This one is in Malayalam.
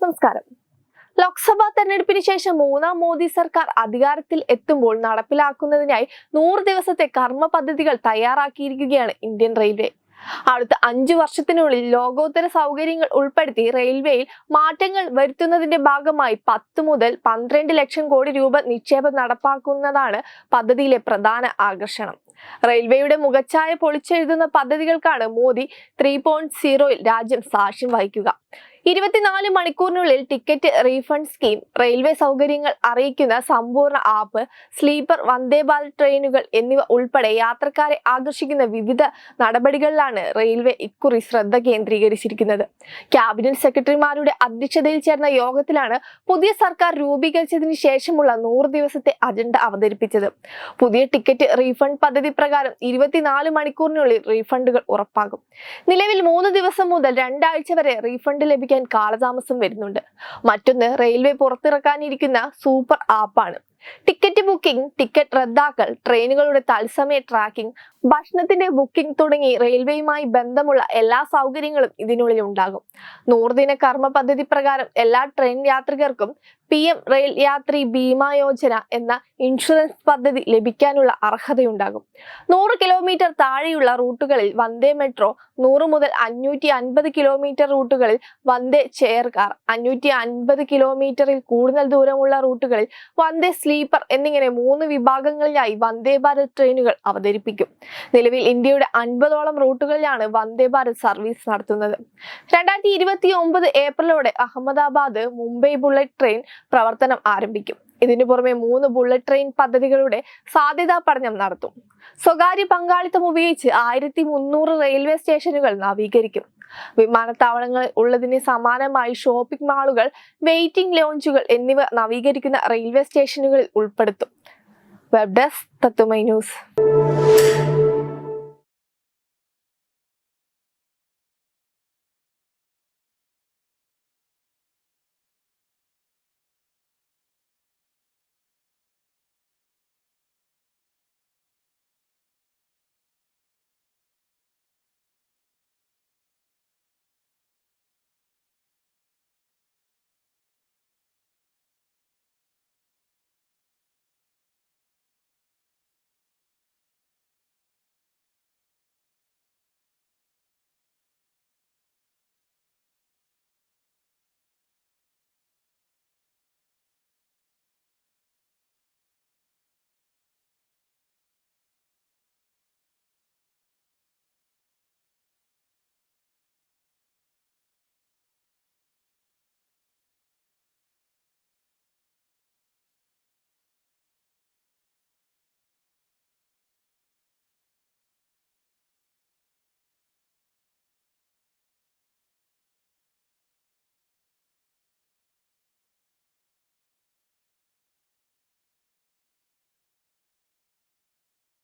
നമസ്കാരം. ലോക്സഭാ തെരഞ്ഞെടുപ്പിന് ശേഷം മൂന്നാം മോദി സർക്കാർ അധികാരത്തിൽ എത്തുമ്പോൾ നടപ്പിലാക്കുന്നതിനായി നൂറ് ദിവസത്തെ കർമ്മ പദ്ധതികൾ തയ്യാറാക്കിയിരിക്കുകയാണ് ഇന്ത്യൻ റെയിൽവേ. അടുത്ത അഞ്ചു വർഷത്തിനുള്ളിൽ ലോകോത്തര സൗകര്യങ്ങൾ ഉൾപ്പെടുത്തി റെയിൽവേയിൽ മാറ്റങ്ങൾ വരുത്തുന്നതിന്റെ ഭാഗമായി പത്ത് മുതൽ പന്ത്രണ്ട് ലക്ഷം കോടി രൂപ നിക്ഷേപം നടപ്പാക്കുന്നതാണ് പദ്ധതിയിലെ പ്രധാന ആകർഷണം. റെയിൽവേയുടെ മുഖച്ഛായ പൊളിച്ചെഴുതുന്ന പദ്ധതികൾക്കാണ് മോദി ത്രീ പോയിന്റ് സീറോയിൽ രാജ്യം സാക്ഷ്യം വഹിക്കുക. ഇരുപത്തിനാല് മണിക്കൂറിനുള്ളിൽ ടിക്കറ്റ് റീഫണ്ട് സ്കീം റെയിൽവേ സൗകര്യങ്ങൾ അറിയിക്കുന്ന സമ്പൂർണ ആപ്പ് സ്ലീപ്പർ വന്ദേ ഭാരത് ട്രെയിനുകൾ എന്നിവ ഉൾപ്പെടെ യാത്രക്കാരെ ആകർഷിക്കുന്ന വിവിധ നടപടികളിലാണ് റെയിൽവേ ഇക്കുറി ശ്രദ്ധ കേന്ദ്രീകരിച്ചിരിക്കുന്നത്. ക്യാബിനറ്റ് സെക്രട്ടറിമാരുടെ അധ്യക്ഷതയിൽ ചേർന്ന യോഗത്തിലാണ് പുതിയ സർക്കാർ രൂപീകരിച്ചതിന് ശേഷമുള്ള നൂറ് ദിവസത്തെ അജണ്ട അവതരിപ്പിച്ചത്. പുതിയ ടിക്കറ്റ് റീഫണ്ട് പദ്ധതി പ്രകാരം ഇരുപത്തിനാല് മണിക്കൂറിനുള്ളിൽ റീഫണ്ടുകൾ ഉറപ്പാകും. നിലവിൽ മൂന്ന് ദിവസം മുതൽ രണ്ടാഴ്ച വരെ റീഫണ്ട് ലഭിക്കാൻ കാലതാമസം വരുന്നുണ്ട്. മറ്റൊന്ന് റെയിൽവേ പുറത്തിറക്കാനിരിക്കുന്ന സൂപ്പർ ആപ്പാണ്. ടിക്കറ്റ് ബുക്കിംഗ് ടിക്കറ്റ് റദ്ദാക്കൽ ട്രെയിനുകളുടെ തത്സമയ ട്രാക്കിംഗ് ഭക്ഷണത്തിന്റെ ബുക്കിംഗ് തുടങ്ങി റെയിൽവേയുമായി ബന്ധമുള്ള എല്ലാ സൗകര്യങ്ങളും ഇതിനുള്ളിൽ ഉണ്ടാകും. നൂറുദിന കർമ്മ പദ്ധതി പ്രകാരം എല്ലാ train യാത്രികർക്കും P M rail Yatri Bima Yojana എന്ന ഇൻഷുറൻസ് പദ്ധതി ലഭിക്കാനുള്ള അർഹതയുണ്ടാകും. നൂറ് കിലോമീറ്റർ താഴെയുള്ള റൂട്ടുകളിൽ വന്ദേ മെട്രോ നൂറ് മുതൽ അഞ്ഞൂറ്റി അൻപത് കിലോമീറ്റർ റൂട്ടുകളിൽ വന്ദേ ചെയർ കാർ അഞ്ഞൂറ്റി അൻപത് കിലോമീറ്ററിൽ കൂടുതൽ ദൂരമുള്ള റൂട്ടുകളിൽ വന്ദേ സ്ലീപ്പർ എന്നിങ്ങനെ മൂന്ന് വിഭാഗങ്ങളിലായി വന്ദേ ഭാരത് ട്രെയിനുകൾ അവതരിപ്പിക്കും. നിലവിൽ ഇന്ത്യയുടെ അൻപതോളം റൂട്ടുകളിലാണ് വന്ദേ ഭാരത് സർവീസ് നടത്തുന്നത്. രണ്ടായിരത്തി ഇരുപത്തി ഒമ്പത് ഏപ്രിലോടെ അഹമ്മദാബാദ് മുംബൈ ബുള്ളറ്റ് ട്രെയിൻ പ്രവർത്തനം ആരംഭിക്കും. ഇതിനു പുറമെ മൂന്ന് ബുള്ളറ്റ് ട്രെയിൻ പദ്ധതികളുടെ സാധ്യതാ പഠനം നടത്തും. സ്വകാര്യ പങ്കാളിത്തം ഉപയോഗിച്ച് ആയിരത്തി മുന്നൂറ് റെയിൽവേ സ്റ്റേഷനുകൾ നവീകരിക്കും. വിമാനത്താവളങ്ങൾ ഉള്ളതിന് സമാനമായി ഷോപ്പിംഗ് മാളുകൾ വെയിറ്റിംഗ് ലോഞ്ചുകൾ എന്നിവ നവീകരിക്കുന്ന റെയിൽവേ സ്റ്റേഷനുകളിൽ ഉൾപ്പെടുത്തും. വെബ് ഡെസ്ക് തത്തുമൈ ന്യൂസ്.